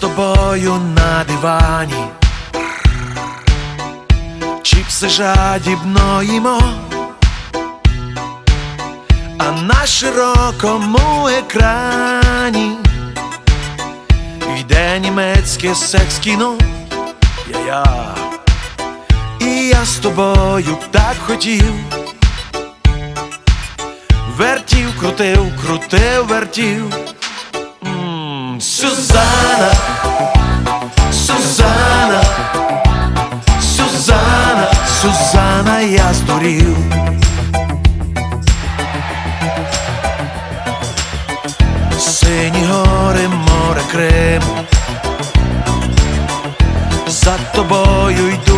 тобою на дивані, чіпси жадібно їмо, а на широкому екрані йде німецьке секс-кіно, я-я. І я з тобою так хотів. Вертів, крутив, крутив, вертів. Сюзанна, Сюзанна, Сюзанна, Сюзанна, я здурів. Сині гори, море Криму. За тобою йду